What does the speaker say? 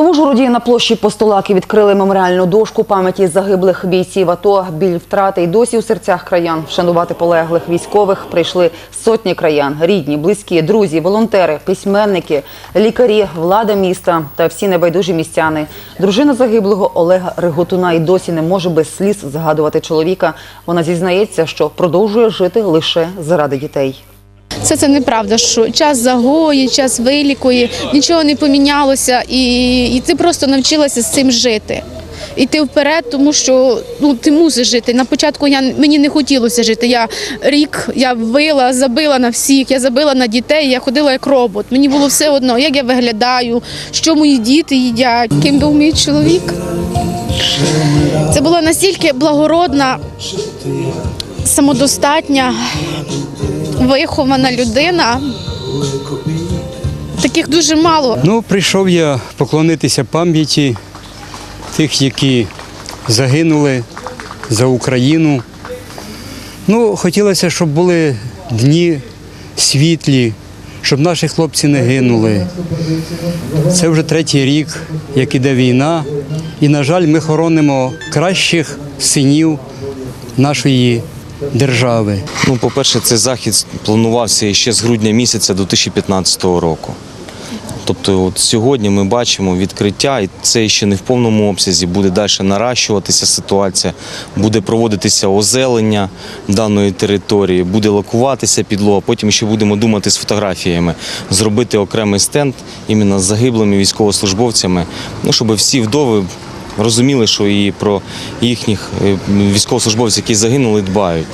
В Ужгороді на площі Постолаки відкрили меморіальну дошку пам'яті загиблих бійців АТО. Біль втрати й досі у серцях краян. Вшанувати полеглих військових прийшли сотні краян. Рідні, близькі, друзі, волонтери, письменники, лікарі, влада міста та всі небайдужі містяни. Дружина загиблого Олега Риготуна й досі не може без сліз згадувати чоловіка. Вона зізнається, що продовжує жити лише заради дітей. Це це неправда, що час загоює, час вилікує, нічого не помінялося, і, і ти просто навчилася з цим жити. Іти вперед, тому що ну ти мусиш жити. На початку я мені не хотілося жити. Я рік я вила, забила на всіх, я забила на дітей. Я ходила як робот. Мені було все одно, як я виглядаю, що мої діти їдять, ким був мій чоловік. Це була настільки благородна, самодостатня, вихована людина. Таких дуже мало. Ну, прийшов я поклонитися пам'яті тих, які загинули за Україну. Ну, хотілося, щоб були дні світлі, щоб наші хлопці не гинули. Це вже третій рік, як іде війна, і, на жаль, ми хоронимо кращих синів нашої держави. Ну, по-перше, цей захід планувався ще з грудня місяця 2015 року. Тобто, от сьогодні ми бачимо відкриття, і це ще не в повному обсязі. Буде далі наращуватися ситуація, буде проводитися озелення даної території, буде лакуватися підлога. Потім ще будемо думати з фотографіями, зробити окремий стенд іменно з загиблими військовослужбовцями, ну щоб всі вдови розуміли, що і про їхніх е, військовослужбовців, які загинули, дбають.